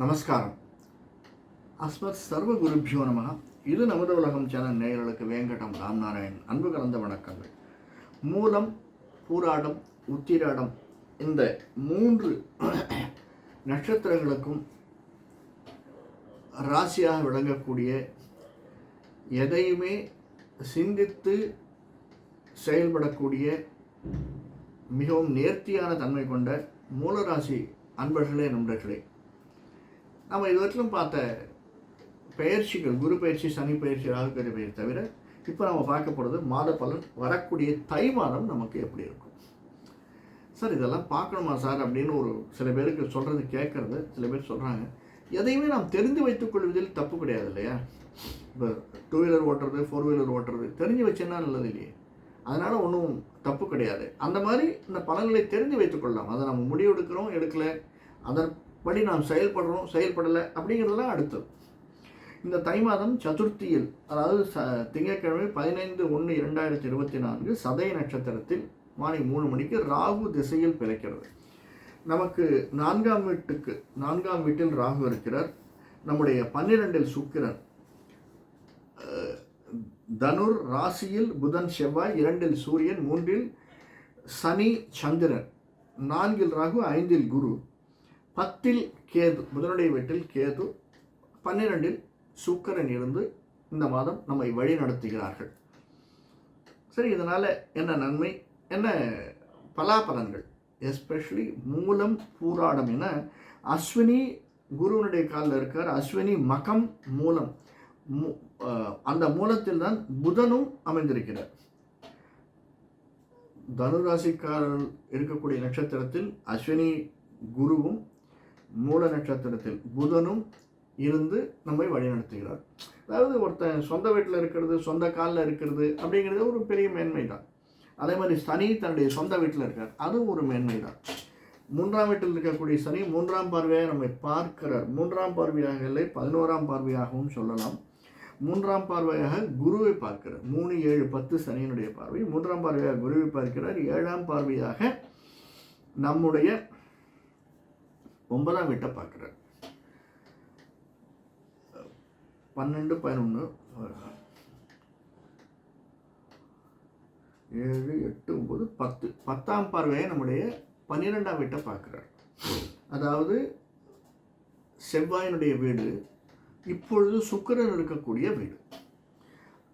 நமஸ்காரம். அஸ்மத் சர்வ குருபியோ நம. இது நமது உலகம் சேனல் நேயர்களுக்கு வேங்கடம் ராம்நாராயண். அன்பு கலந்த வணக்கங்கள். மூலம் பூராடம் உத்திராடம் இந்த மூன்று நட்சத்திரங்களுக்கும் ராசியாக விளங்கக்கூடிய எதையுமே சிந்தித்து செயல்படக்கூடிய மிகவும் நேர்த்தியான தன்மை கொண்ட மூலராசி அன்பர்களே நண்பர்களே. நம்ம இதுவரைக்கும் பார்த்த பயிற்சிகள் குரு பயிற்சி சனி பயிற்சி ராகுகரி பயிர் தவிர இப்போ நம்ம பார்க்க போகிறது மாத பலன் வரக்கூடிய தை மாதம் நமக்கு எப்படி இருக்கும்? சார் இதெல்லாம் பார்க்கணுமா சார் அப்படின்னு ஒரு சில பேருக்கு சொல்கிறது கேட்குறது சில பேர் சொல்கிறாங்க எதையுமே நாம் தெரிந்து வைத்துக் கொள்வதில் தப்பு கிடையாது இல்லையா? இப்போ டூ வீலர் ஓட்டுறது ஃபோர் வீலர் ஓட்டுறது தெரிஞ்சு வச்சேன்னா நல்லது இல்லையே? அதனால் ஒன்றும் தப்பு கிடையாது. அந்த மாதிரி இந்த பலன்களை தெரிந்து வைத்துக்கொள்ளலாம் அதை நம்ம முடிவு எடுக்கிறோம் எடுக்கலை படி நாம் செயல்படுறோம் செயல்படலை அப்படிங்கிறதெல்லாம் அடுத்தது. இந்த தை மாதம் சதுர்த்தியில் அதாவது ச திங்கட்கிழமை பதினைந்து ஒன்று இரண்டாயிரத்தி இருபத்தி நான்கு சதய நட்சத்திரத்தில் மாலை மூணு மணிக்கு ராகு திசையில் பிறக்கிறது. நமக்கு நான்காம் வீட்டுக்கு நான்காம் வீட்டில் ராகு இருக்கிறார். நம்முடைய பன்னிரெண்டில் சுக்கிரன் தனுர் ராசியில் புதன் செவ்வாய் இரண்டில் சூரியன் மூன்றில் சனி சந்திரன் நான்கில் ராகு ஐந்தில் குரு. பத்தில் கேது புதனுடைய வீட்டில் கேது பன்னிரெண்டில் சுக்கரன் இருந்து இந்த மாதம் நம்மை வழி நடத்துகிறார்கள். சரி இதனால் என்ன நன்மை? என்ன பலாபலன்கள்? எஸ்பெஷலி மூலம் பூராடம் என அஸ்வினி குருவனுடைய காலில் இருக்கார். அஸ்வினி மகம் மூலம். அந்த மூலத்தில் தான் புதனும் அமைந்திருக்கிறார். தனுராசிக்காரர் இருக்கக்கூடிய நட்சத்திரத்தில் அஸ்வினி குருவும் மூல நட்சத்திரத்தில் புதனும் இருந்து நம்மை வழிநடத்துகிறார். அதாவது ஒருத்தன் சொந்த வீட்டில் இருக்கிறது சொந்த காலில் இருக்கிறது அப்படிங்கிறது ஒரு பெரிய மேன்மை தான். அதே மாதிரி சனி தன்னுடைய சொந்த வீட்டில் இருக்கார் அதுவும் ஒரு மேன்மை தான். மூன்றாம் வீட்டில் இருக்கக்கூடிய சனி மூன்றாம் பார்வையாக நம்மை பார்க்கிறார். மூன்றாம் பார்வையாக இல்லை பதினோராம் பார்வையாகவும் சொல்லலாம். மூன்றாம் பார்வையாக குருவை பார்க்கிறார். மூணு ஏழு பத்து சனியினுடைய பார்வை. மூன்றாம் பார்வையாக குருவை பார்க்கிறார். ஏழாம் பார்வையாக நம்முடைய ஒன்பதாம் வீட்டை பார்க்குறார். பன்னெண்டு பதினொன்று ஏழு எட்டு ஒம்பது பத்து. பத்தாம் பார்வையை நம்முடைய பன்னிரெண்டாம் வீட்டை பார்க்குறார். அதாவது செவ்வாயினுடைய வீடு இப்பொழுது சுக்கரன் இருக்கக்கூடிய வீடு.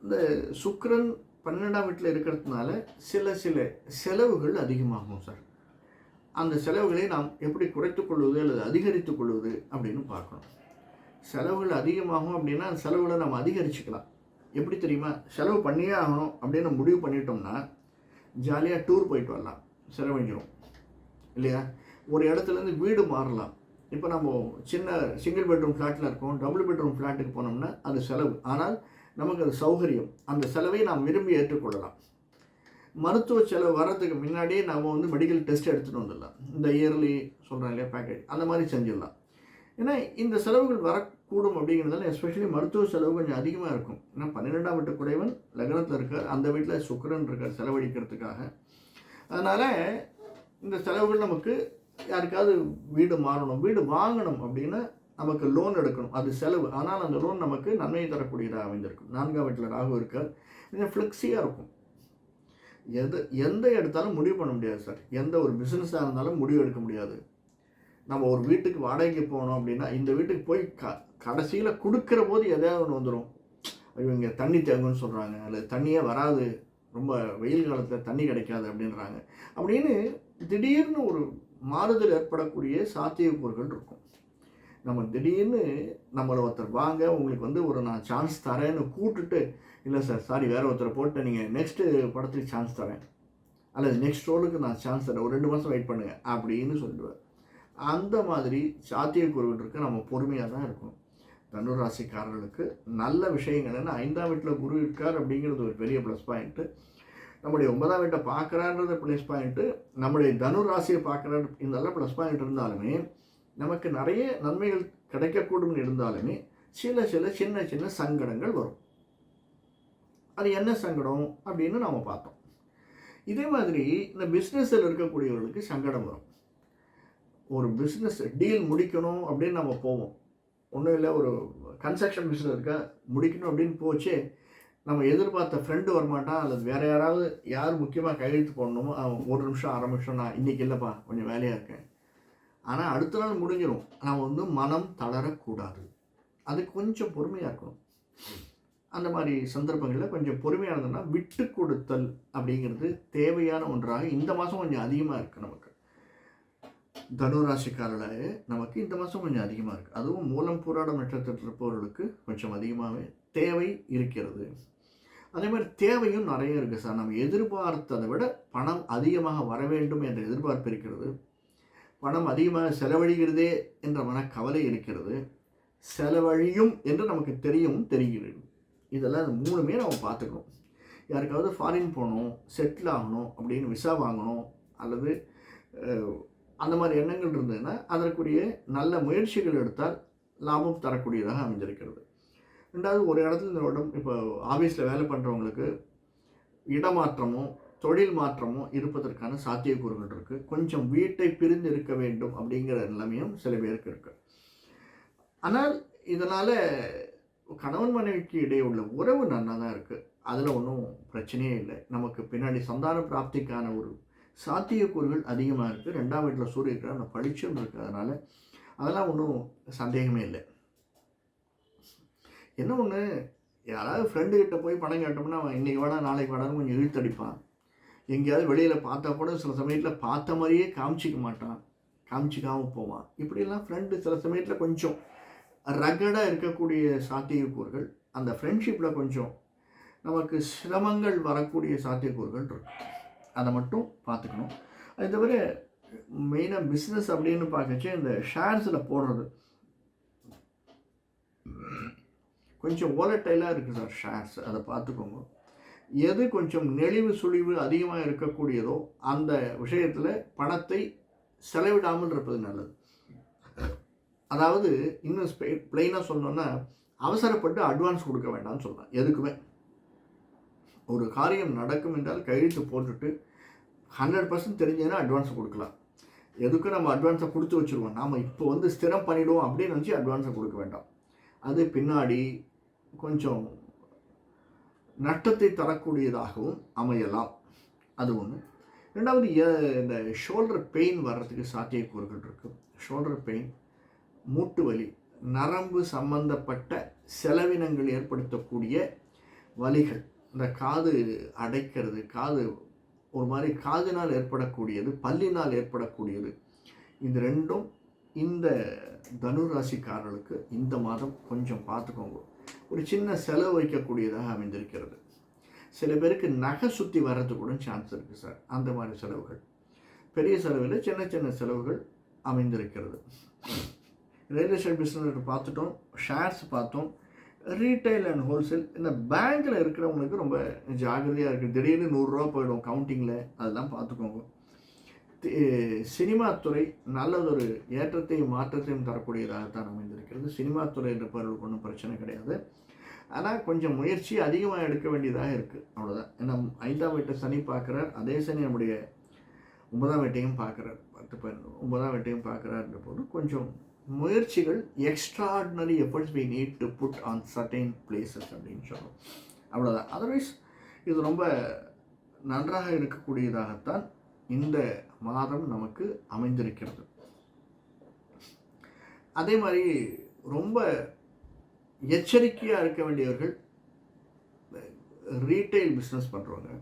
இந்த சுக்கிரன் பன்னெண்டாம் வீட்டில் இருக்கிறதுனால சில சில செலவுகள் அதிகமாகும் சார். அந்த செலவுகளை நாம் எப்படி குறைத்துக் கொள்வது அல்லது அதிகரித்துக் கொள்வது அப்படின்னு பார்க்கணும். செலவுகள் அதிகமாகும் அப்படின்னா அந்த செலவுகளை நம்ம அதிகரிச்சுக்கலாம். எப்படி தெரியுமா? செலவு பண்ணியே ஆகணும் அப்படின்னு முடிவு பண்ணிட்டோம்னா ஜாலியாக டூர் போயிட்டு வரலாம். செலவழிஞ்சிரும். இல்லையா? ஒரு இடத்துலேருந்து வீடு மாறலாம். இப்போ நம்ம சின்ன சிங்கிள் பெட்ரூம் ஃப்ளாட்டில் இருக்கோம் டபுள் பெட்ரூம் ஃப்ளாட்டுக்கு போனோம்னா அது செலவு. ஆனால் நமக்கு அது சௌகரியம். அந்த செலவை நாம் விரும்பி ஏற்றுக்கொள்ளலாம். மருத்துவ செலவு வர்றதுக்கு முன்னாடியே நாம் வந்து மெடிக்கல் டெஸ்ட் எடுத்துகிட்டு வந்துடலாம். இந்த இயர்லி சொல்கிறேன் இல்லையா பேக்கேஜ் அந்த மாதிரி செஞ்சிடலாம். ஏன்னா இந்த செலவுகள் வரக்கூடும் அப்படிங்கிறதால எஸ்பெஷலி மருத்துவ செலவு கொஞ்சம் அதிகமாக இருக்கும். ஏன்னா பன்னிரெண்டாம் வீட்டு குடைவன் லக்னத்தில் இருக்கார். அந்த வீட்டில் சுக்கரன் இருக்கார் செலவழிக்கிறதுக்காக. அதனால் இந்த செலவுகள் நமக்கு யாருக்காவது வீடு மாறணும். வீடு வாங்கணும் அப்படின்னா நமக்கு லோன் எடுக்கணும். அது செலவு. ஆனால் அந்த லோன் நமக்கு நன்மையை தரக்கூடியதாக அமைந்திருக்கும். நான்காம் வீட்டில் ராகு இருக்கார். கொஞ்சம் ஃப்ளெக்ஸியாக இருக்கும். எது எந்த எடுத்தாலும் முடிவு பண்ண முடியாது சார். எந்த ஒரு பிஸ்னஸாக இருந்தாலும் முடிவு எடுக்க முடியாது. நம்ம ஒரு வீட்டுக்கு வாடகைக்கு போனோம் அப்படின்னா இந்த வீட்டுக்கு போய் க கடைசியில் கொடுக்குற போது எதையாவது ஒன்று வந்துடும் ஐயோ இங்கே தண்ணி தேங்குன்னு சொல்கிறாங்க அல்லது தண்ணியே வராது. ரொம்ப வெயில் காலத்தில் தண்ணி கிடைக்காது அப்படின்றாங்க. அப்படின்னு திடீர்னு ஒரு மாறுதல் ஏற்படக்கூடிய சாத்தியக்கூறுகள் இருக்கும். நம்ம திடீர்னு நம்மளை ஒருத்தர் வாங்க உங்களுக்கு வந்து ஒரு நான் சான்ஸ் தரேன்னு கூப்பிட்டுட்டு இல்லை சார் சாரி வேறு ஒருத்தரை போட்டு நீங்கள் நெக்ஸ்ட்டு படத்துக்கு சான்ஸ் தரேன். அல்லது நெக்ஸ்ட் ரோலுக்கு நான் சான்ஸ் தரேன். ஒரு ரெண்டு மாதம் வெயிட் பண்ணுங்கள் அப்படின்னு சொல்லிடுவேன் அந்த மாதிரி சாத்தியக்கூறுகள் நம்ம பொறுமையாக தான் இருக்கணும். தனுர் ராசிக்காரர்களுக்கு நல்ல விஷயங்கள் என்ன? ஐந்தாம் வீட்டில் குரு இருக்கார் அப்படிங்கிறது ஒரு பெரிய ப்ளஸ் பாயிண்ட்டு நம்முடைய ஒன்பதாம் வீட்டை பார்க்குறான்றது ப்ளஸ் பாயிண்ட்டு நம்முடைய தனுர் ராசியை பார்க்குறாரு இதெல்லாம் ப்ளஸ் பாயிண்ட் இருந்தாலுமே நமக்கு நிறைய நன்மைகள் கிடைக்கக்கூடும் இருந்தாலுமே சில சில சின்ன சின்ன சங்கடங்கள் வரும். அது என்ன சங்கடம் அப்படின்னு நாம் பார்த்தோம். இதே மாதிரி இந்த பிஸ்னஸில் இருக்கக்கூடியவர்களுக்கு சங்கடம் வரும். ஒரு பிஸ்னஸ் டீல் முடிக்கணும் அப்படின்னு நம்ம போவோம். ஒன்றும் இல்லை ஒரு கன்ஸ்ட்ரக்ஷன் பிஸ்னஸ் இருக்கா முடிக்கணும் அப்படின்னு போச்சே நம்ம எதிர்பார்த்த ஃப்ரெண்டு வரமாட்டான் அல்லது வேறு யாராவது யார் முக்கியமாக கையெழுத்து போடணுமோ அவன் ஒரு நிமிஷம் அரை நிமிஷம் நான் இன்றைக்கி இல்லைப்பா கொஞ்சம் வேலையாக இருக்கேன். ஆனால் அடுத்த நாள் முடிஞ்சிடும் ஆனால் வந்து மனம் தளரக்கூடாது. அது கொஞ்சம் பொறுமையாக இருக்கணும். அந்த மாதிரி சந்தர்ப்பங்களில் கொஞ்சம் பொறுமையாக இருந்தோம்னா விட்டு கொடுத்தல் அப்படிங்கிறது தேவையான ஒன்றாக இந்த மாதம் கொஞ்சம் அதிகமாக இருக்குது நமக்கு. தனுராசிக்காரில் நமக்கு இந்த மாதம் கொஞ்சம் அதிகமாக இருக்குது அதுவும் மூலம் போராடம் நட்சத்திரத்தில் இருப்பவர்களுக்கு கொஞ்சம் அதிகமாகவே தேவை இருக்கிறது. அதே மாதிரி தேவையும் நிறைய இருக்குது சார். நம்ம எதிர்பார்த்ததை விட பணம் அதிகமாக வர வேண்டும் என்ற எதிர்பார்ப்பு இருக்கிறது. பணம் அதிகமாக செலவழிகிறதே என்ற மனக்கவலை இருக்கிறது. செலவழியும் என்று நமக்கு தெரியவும் தெரிகிறது. இதெல்லாம் மூணுமே நம்ம பார்த்துக்கணும். யாருக்காவது ஃபாரின் போகணும் செட்டில் ஆகணும் அப்படின்னு விசா வாங்கணும் அல்லது அந்த மாதிரி எண்ணங்கள் இருந்ததுன்னா அதற்குரிய நல்ல முயற்சிகள் எடுத்தால் லாபம் தரக்கூடியதாக அமைஞ்சிருக்கிறது. ரெண்டாவது ஒரு இடத்துல இந்த இடம் இப்போ ஆஃபீஸில் வேலை பண்ணுறவங்களுக்கு இடமாற்றமும் தொழில் மாற்றமும் இருப்பதற்கான சாத்தியக்கூறுகள் இருக்குது கொஞ்சம் வீட்டை பிரிந்து இருக்க வேண்டும் அப்படிங்கிற நிலைமையும் சில பேருக்கு இருக்குது ஆனால் இதனால் கணவன் மனைவிக்கு இடையே உள்ள உறவு நல்லா தான் இருக்குது அதில் ஒன்றும் பிரச்சனையே இல்லை. நமக்கு பின்னாடி சந்தான பிராப்திக்கான ஒரு சாத்தியக்கூறுகள் அதிகமாக இருக்குது ரெண்டாம் வீட்டில் சூரிய கிரகணம் படிச்சுன்னு இருக்குது அதனால் அதெல்லாம் ஒன்றும் சந்தேகமே இல்லை. என்ன ஒன்று யாராவது ஃப்ரெண்டுக்கிட்ட போய் பணம் கேட்டோம்னா அவன் இன்றைக்கி வாடா நாளைக்கு வாடான்னு கொஞ்சம் இழுத்தடிப்பான். எங்கேயாவது வெளியில் பார்த்தா கூட சில சமயத்தில் பார்த்த மாதிரியே காமிச்சிக்க மாட்டான். காமிச்சிக்காமல் போவான். இப்படியெல்லாம் ஃப்ரெண்டு சில சமயத்தில் கொஞ்சம் ரகடாக இருக்கக்கூடிய சாத்தியக்கூறுகள் அந்த ஃப்ரெண்ட்ஷிப்பில் கொஞ்சம் நமக்கு சிரமங்கள் வரக்கூடிய சாத்தியக்கூறுகள் இருக்கும். அதை மட்டும் பார்த்துக்கணும். அது தவிர மெயினாக பிஸ்னஸ் அப்படின்னு பார்க்கச்சு இந்த ஷேர்ஸில் போடுறது. கொஞ்சம் ஓலட்டைலாக இருக்குது சார் ஷேர்ஸ் அதை பார்த்துக்கோங்க. எது கொஞ்சம் நெளிவு சுழிவு அதிகமாக இருக்கக்கூடியதோ அந்த விஷயத்தில் பணத்தை செலவிடாமல் இருப்பது நல்லது. அதாவது இன்னும் ஸ்பெ பிளெயினாக சொன்னோன்னா அவசரப்பட்டு அட்வான்ஸ் கொடுக்க வேண்டாம்னு சொல்லலாம் எதுக்குமே. ஒரு காரியம் நடக்கும் என்றால் கையெழுத்து போட்டுட்டு ஹண்ட்ரட் பர்சன்ட் தெரிஞ்சதுன்னா அட்வான்ஸ் கொடுக்கலாம். எதுக்கும் நம்ம அட்வான்ஸை கொடுத்து வச்சுருவோம்? நாம் இப்போ வந்து ஸ்திரம் பண்ணிவிடுவோம் அப்படின்னு நினச்சி அட்வான்ஸை கொடுக்க வேண்டாம். அது பின்னாடி கொஞ்சம் நட்டத்தை தரக்கூடியதாகவும் அமையலாம். அது ஒன்று ரெண்டாவது இந்த ஷோல்டர் பெயின் வர்றதுக்கு சாத்தியக்கூறுகள் இருக்குது ஷோல்டர் பெயின் மூட்டு வலி நரம்பு சம்பந்தப்பட்ட செலவினங்கள் ஏற்படுத்தக்கூடிய வலிகள். இந்த காது அடைக்கிறது காது ஒரு மாதிரி காதினால் ஏற்படக்கூடியது பல்லினால் ஏற்படக்கூடியது. இது ரெண்டும் இந்த தனுராசிக்காரர்களுக்கு இந்த மாதம் கொஞ்சம் பார்த்துக்கோங்க. ஒரு சின்ன செலவு வைக்கக்கூடியதாக அமைந்திருக்கிறது. சில பேருக்கு நகை சுற்றி வர்றது கூட சான்ஸ் இருக்குது சார் அந்த மாதிரி செலவுகள். பெரிய செலவில் சின்ன சின்ன செலவுகள் அமைந்திருக்கிறது. ரியல் எஸ்டேட் பிஸ்னஸ் பார்த்துட்டோம் ஷேர்ஸ் பார்த்தோம். ரீட்டைல் அண்ட் ஹோல்சேல் இந்த பேங்க்கில் இருக்கிறவங்களுக்கு ரொம்ப ஜாகிரதையாக இருக்குது திடீர்னு நூறுரூவா போயிடும் கவுண்டிங்கில் அதெல்லாம் பார்த்துக்கோங்க. சினிமா துறை நல்லதொரு ஏற்றத்தையும் மாற்றத்தையும் தரக்கூடியதாகத்தான் அமைந்திருக்கிறது. சினிமா துறை என்ற பொருள் ஒன்றும் பிரச்சனை கிடையாது. ஆனால் கொஞ்சம் முயற்சி அதிகமாக எடுக்க வேண்டியதாக இருக்குது அவ்வளோதான் ஏன்னா ஐந்தாம் வீட்டை சனி பார்க்குறார். அதே சனி நம்முடைய ஒன்பதாம் வீட்டையும் பார்க்குறார். பத்து பதினொன்று ஒன்பதாம் வீட்டையும் பார்க்குறாருன்ற போது கொஞ்சம் முயற்சிகள் extraordinary efforts we need to put on certain places அப்படின்னு சொல்லுவோம் அவ்வளோதான் அதர்வைஸ் இது ரொம்ப நன்றாக இருக்கக்கூடியதாகத்தான் இந்த மாதம் நமக்கு அமைந்திருக்கிறது. அதே மாதிரி ரொம்ப எச்சரிக்கையாக இருக்க வேண்டியவர்கள் ரீட்டைல் பிஸ்னஸ் பண்ணுறவங்க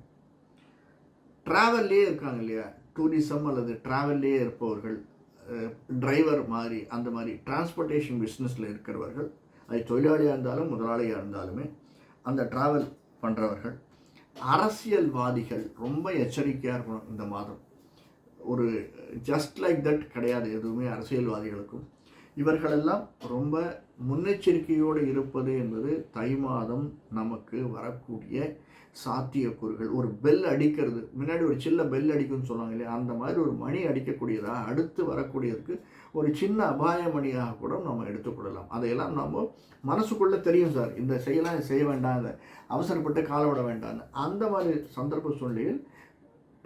ட்ராவல்லே இருக்காங்க இல்லையா? டூரிசம் அல்லது ட்ராவல்லே இருப்பவர்கள் டிரைவர் மாதிரி அந்த மாதிரி டிரான்ஸ்போர்ட்டேஷன் பிஸ்னஸில் இருக்கிறவர்கள் அது தொழிலாளியாக இருந்தாலும் முதலாளியாக இருந்தாலுமே அந்த ட்ராவல் பண்ணுறவர்கள் அரசியல்வாதிகள் ரொம்ப எச்சரிக்கையாக இருக்கணும் இந்த மாதம். ஒரு ஜஸ்ட் லைக் தட் கிடையாது எதுவுமே அரசியல்வாதிகளுக்கும். இவர்களெல்லாம் ரொம்ப முன்னெச்சரிக்கையோடு இருப்பது என்பது தை மாதம் நமக்கு வரக்கூடிய சாத்தியக்கூறுகள். ஒரு பெல் அடிக்கிறது. முன்னாடி ஒரு சில்ல பெல் அடிக்கும்னு சொல்லுவாங்க இல்லையா? அந்த மாதிரி ஒரு மணி அடிக்கக்கூடியதாக அடுத்து வரக்கூடியதுக்கு ஒரு சின்ன அபாயமணியாக கூட நம்ம எடுத்துக்கொள்ளலாம். அதையெல்லாம் நம்ம மனசுக்குள்ளே தெரியும் சார். இந்த செய்யலாம் செய்ய வேண்டாம் அவசரப்பட்டு கால விட வேண்டாம்னு. அந்த மாதிரி சந்தர்ப்ப சூழ்நிலையில்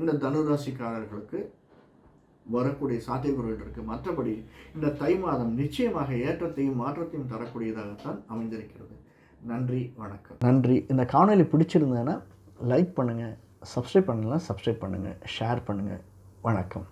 இந்த தனுராசிக்காரர்களுக்கு வரக்கூடிய சாத்தியக்கூறுகள் இருக்குது மற்றபடி இந்த தை மாதம் நிச்சயமாக ஏற்றத்தையும் மாற்றத்தையும் தரக்கூடியதாகத்தான் அமைந்திருக்கிறது. நன்றி வணக்கம். நன்றி. இந்த காணொலி பிடிச்சிருந்தேன்னா லைக் பண்ணுங்கள் சப்ஸ்கிரைப் பண்ணலாம் சப்ஸ்கிரைப் பண்ணுங்கள் ஷேர் பண்ணுங்கள் வணக்கம்.